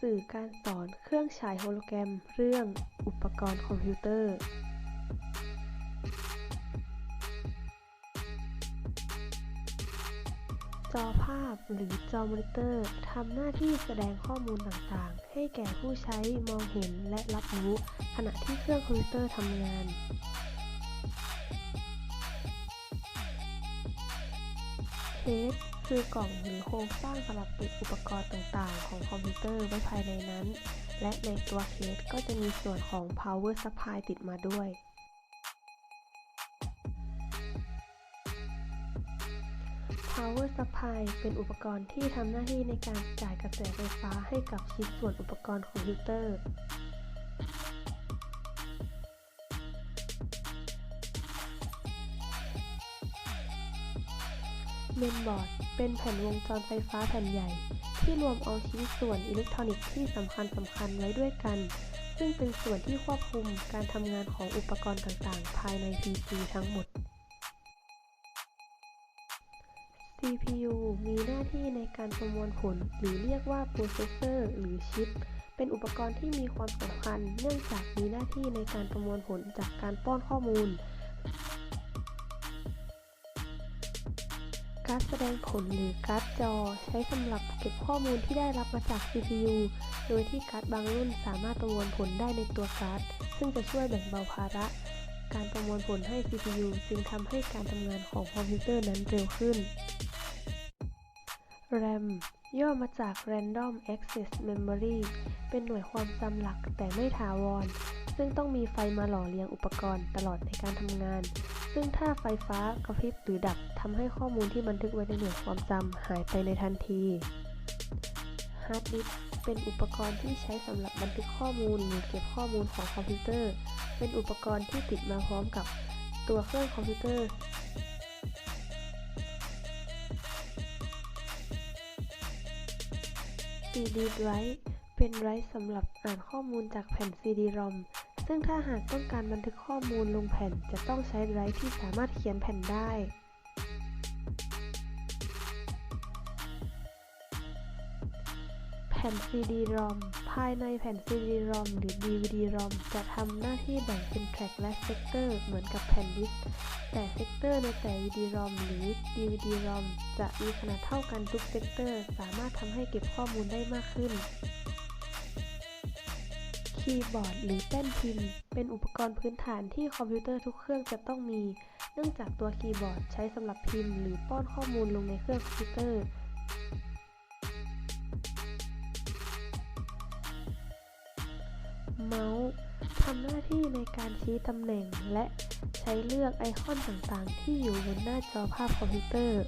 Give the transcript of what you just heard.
สื่อการสอนเครื่องฉายโฮโลแกรมเรื่องอุปกรณ์คอมพิวเตอร์ จอภาพหรือจอมอนิเตอร์ทำหน้าที่แสดงข้อมูลต่างๆ ให้แก่ผู้ใช้มองเห็นและรับรู้ขณะที่เครื่องคอมพิวเตอร์ทำงานเคส คือกล่องหรือโครงสร้างสำหรับเก็บอุปกรณ์ต่างๆ ของคอมพิวเตอร์ไว้ภายในนั้น และในตัวเคสก็จะมีส่วนของ power supply ติดมาด้วย power supply เป็นอุปกรณ์ที่ทำหน้าที่ในการจ่ายกระแสไฟฟ้าให้กับชิ้นส่วนอุปกรณ์คอมพิวเตอร์ เมนบอร์ด เป็นแผ่นวงจรไฟฟ้าแผ่นใหญ่ ที่รวมเอาชิ้นส่วนอิเล็กทรอนิกส์ที่สำคัญสำคัญไว้ด้วยกัน ซึ่งเป็นส่วนที่ควบคุมการทำงานของอุปกรณ์ต่างๆ ภายใน PC ทั้งหมด CPU มีหน้าที่ในการประมวลผล หรือเรียกว่า Processor หรือชิป เป็นอุปกรณ์ที่มีความสำคัญ เนื่องจากมีหน้าที่ในการประมวลผลจากการป้อนข้อมูล การ์ดแสดงผลหรือการ์ดจอ ใช้สำหรับเก็บข้อมูลที่ได้รับมาจาก CPU โดยที่การ์ดบางรุ่นสามารถประมวลผลได้ในตัวการ์ด ซึ่งจะช่วยแบ่งเบาภาระ การประมวลผลให้ CPU จึงทำให้การทำงานของคอมพิวเตอร์นั้นเร็วขึ้น RAM ย่อมาจาก Random Access Memory เป็นหน่วยความจำหลักแต่ไม่ถาวร ซึ่งต้องมีไฟมาหล่อเลี้ยงอุปกรณ์ตลอดในการทำงาน ซึ่งถ้าไฟฟ้ากระพริบหรือดับทำให้ข้อมูลที่บันทึกไว้ในหน่วยความจำหายไปในทันที Hard Disk เป็นอุปกรณ์ที่ใช้สำหรับบันทึกข้อมูลหรือเก็บข้อมูลของคอมพิวเตอร์ เป็นอุปกรณ์ที่ติดมาพร้อมกับตัวเครื่องคอมพิวเตอร์ CD drive เป็นไรต์สำหรับอ่านข้อมูลจากแผ่น CD-ROM ซึ่งถ้าหากต้องการบันทึกข้อมูลลงแผ่นจะต้องใช้ไรต์ที่สามารถเขียนแผ่นได้แผ่น CD-ROM ภายในแผ่น CD-ROM หรือ DVD-ROM จะทำหน้าที่แบ่งเป็นแทร็กและเซกเตอร์เหมือนกับแผ่นดิสก์แต่เซกเตอร์ในแต่ CD-ROM หรือ DVD-ROM จะมีขนาดเท่ากันทุกเซกเตอร์ สามารถทำให้เก็บข้อมูลได้มากขึ้น คีย์บอร์ดหรือแป้นพิมพ์ เป็นอุปกรณ์พื้นฐานที่คอมพิวเตอร์ทุกเครื่องจะต้องมี เนื่องจากตัวคีย์บอร์ดใช้สำหรับพิมพ์ หรือป้อนข้อมูลลงในเครื่องคอมพิวเตอร์เมาส์ทำหน้าที่ในการชี้ตำแหน่งและใช้เลือกไอคอนต่างๆ ที่อยู่บนหน้าจอภาพคอมพิวเตอร์